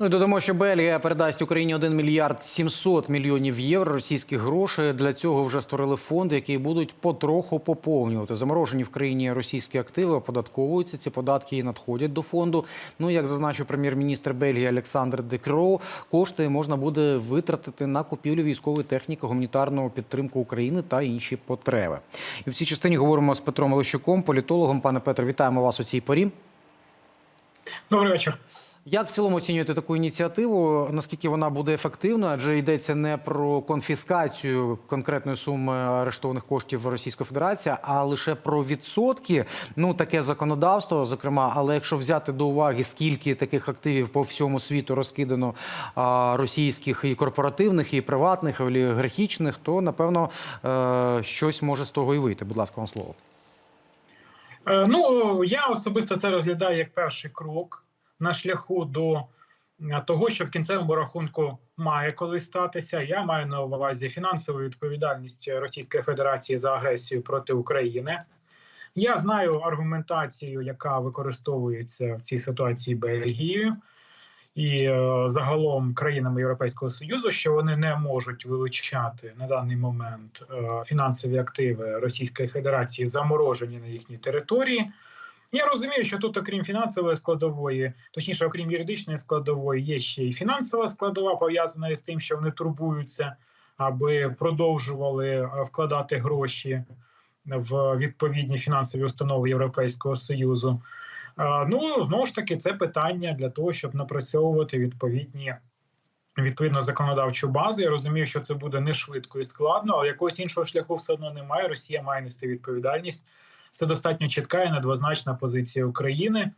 Ну і додамо, що Бельгія передасть Україні 1 мільярд 700 мільйонів євро російських грошей. Для цього вже створили фонди, які будуть потроху поповнювати. Заморожені в країні російські активи оподатковуються. Ці податки і надходять до фонду. Ну як зазначив прем'єр-міністр Бельгії Олександр Декро, кошти можна буде витратити на купівлю військової техніки, гуманітарну підтримку України та інші потреби. І в цій частині говоримо з Петром Олещуком, політологом. Пане Петро, вітаємо вас у цій порі. Добрий вечір. Як в цілому оцінюєте таку ініціативу? Наскільки вона буде ефективною? Адже йдеться не про конфіскацію конкретної суми арештованих коштів Російської Федерації, а лише про відсотки. Ну таке законодавство, зокрема. Але якщо взяти до уваги, скільки таких активів по всьому світу розкидано а, російських і корпоративних, і приватних, і олігархічних, то напевно е, щось може з того і вийти. Будь ласка, вам слово. Е, Ну я особисто це розглядаю як перший крок на шляху до е, того, що в кінцевому рахунку має колись статися. Я маю на увазі фінансову відповідальність Російської Федерації за агресію проти України. Я знаю аргументацію, яка використовується в цій ситуації Бельгією і е, загалом країнами Європейського союзу, що вони не можуть вилучати на даний момент е, фінансові активи Російської Федерації, заморожені на їхній території. Я розумію, що тут, окрім фінансової складової, точніше, окрім юридичної складової, є ще й фінансова складова, пов'язана із тим, що вони турбуються, аби продовжували е, вкладати гроші в відповідні фінансові установи Європейського союзу. Е, Ну знову ж таки, це питання для того, щоб напрацьовувати відповідні. Відповідно законодавчу базу. Я розумію, що це буде не швидко і складно, але якогось іншого шляху все одно немає. Росія має нести відповідальність. Це достатньо чітка і недвозначна позиція України.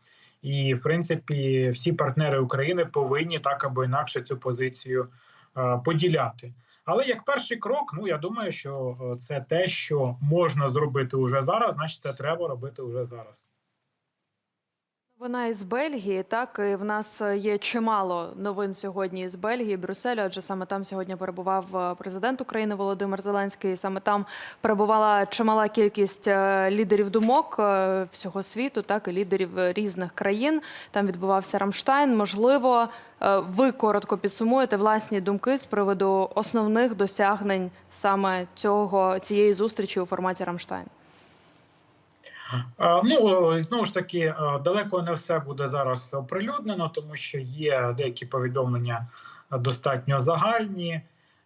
І, в принципі, всі партнери України повинні так або інакше цю позицію е, поділяти. Але як перший крок, ну я думаю, що е, це те, що можна зробити уже зараз, значить це треба робити уже зараз. Вона із Бельгії, так і в нас є чимало новин сьогодні з Бельгії, Брюсселю. Адже саме там сьогодні перебував е, президент України Володимир Зеленський. Саме там перебувала чимала кількість е, лідерів думок е, всього світу, так і лідерів різних країн. Там відбувався Рамштайн. Можливо, е, ви коротко підсумуєте власні думки з приводу основних досягнень саме цього цієї зустрічі у форматі Рамштайн. Ну знову ж таки, далеко не все буде зараз оприлюднено, тому що є деякі повідомлення достатньо загальні.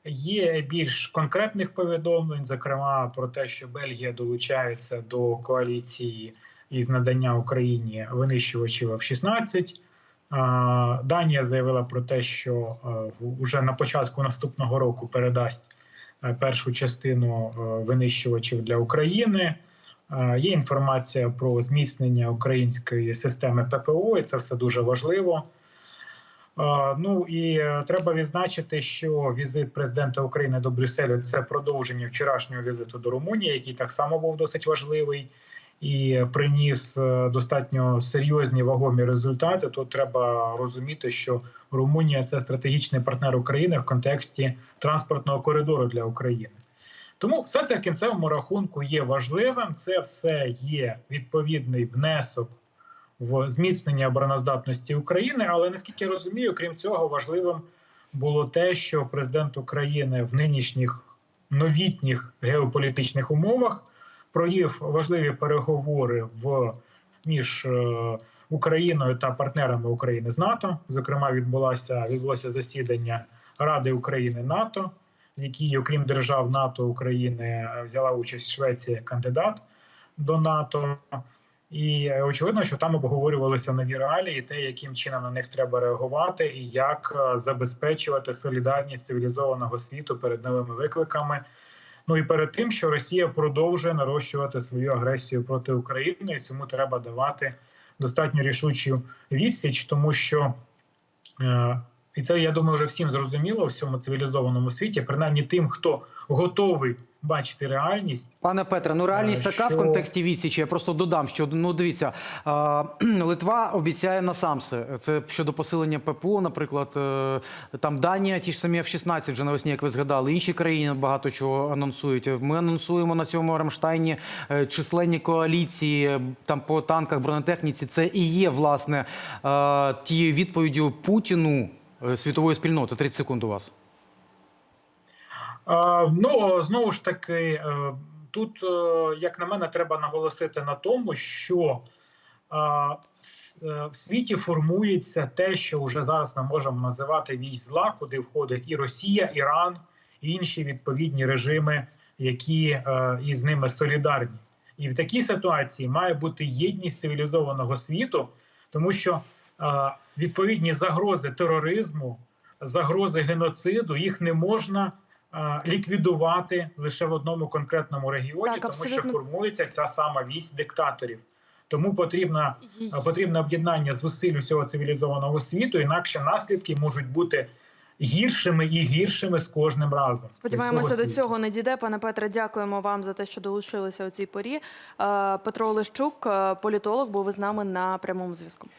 Є більш конкретних повідомлень, зокрема про те, що Бельгія долучається до коаліції із надання Україні винищувачів F-16. Е, Данія заявила про те, що вже на початку наступного року передасть е, першу частину е, винищувачів для України. Е, Є інформація про зміцнення української системи ППО, і це все дуже важливо. Е, Ну і треба відзначити, що візит президента України до Брюсселю це продовження вчорашнього візиту до Румунії, який так само був досить важливий і приніс е, достатньо серйозні вагомі результати. Тут треба розуміти, що Румунія це стратегічний партнер України в контексті транспортного коридору для України. Тому все це в кінцевому рахунку є важливим. Це все є відповідний внесок в зміцнення обороноздатності України. Але наскільки розумію, крім цього, важливим було те, що президент України в нинішніх новітніх геополітичних умовах провів важливі переговори в між е, Україною та партнерами України з НАТО. Зокрема, відбулося відбулося засідання Ради України НАТО в якій, окрім держав НАТО України, е, взяла участь Швеція кандидат до НАТО. І е, очевидно, що там обговорювалися нові реалії, те, яким чином на них треба реагувати, і як е, забезпечувати солідарність цивілізованого світу перед новими викликами. Ну і перед тим, що Росія продовжує нарощувати свою агресію проти України, і цьому треба давати достатньо рішучу відсіч, тому що і це я думаю, вже всім зрозуміло в всьому цивілізованому світі, принаймні тим, хто готовий бачити реальність. Пане Петре, ну реальність Е, така в контексті відсічі. Я просто додам, що ну дивіться, Литва обіцяє насамси. Це щодо посилення ППО, наприклад, е, там Данія, ті ж самі F-16 вже навесні, як ви згадали. Інші країни багато чого анонсують. Ми анонсуємо на цьому Рамштайні е, численні коаліції там по танках, бронетехніці. Це і є власне тією відповіддю Путіну світової спільноти? 30 секунд у вас. Е, Ну знову ж таки, е, тут, е, як на мене, треба наголосити на тому, що е, е, в світі формується те, що вже зараз ми можемо називати вісь зла, куди входить і Росія, Іран, і інші відповідні режими, які е, із ними солідарні. І в такій ситуації має бути єдність цивілізованого світу, тому що е, відповідні загрози тероризму, загрози геноциду їх не можна ліквідувати лише в одному конкретному регіоні, Так, тому що формується ця сама вісь диктаторів. Тому е, потрібне об'єднання зусиль усього цивілізованого світу, інакше наслідки можуть бути гіршими і гіршими з кожним разом. Сподіваємося, до цього не дійде. Пане Петре, дякуємо вам за те, що долучилися у цій порі. Петро Олещук, політолог, був із нами на прямому зв'язку.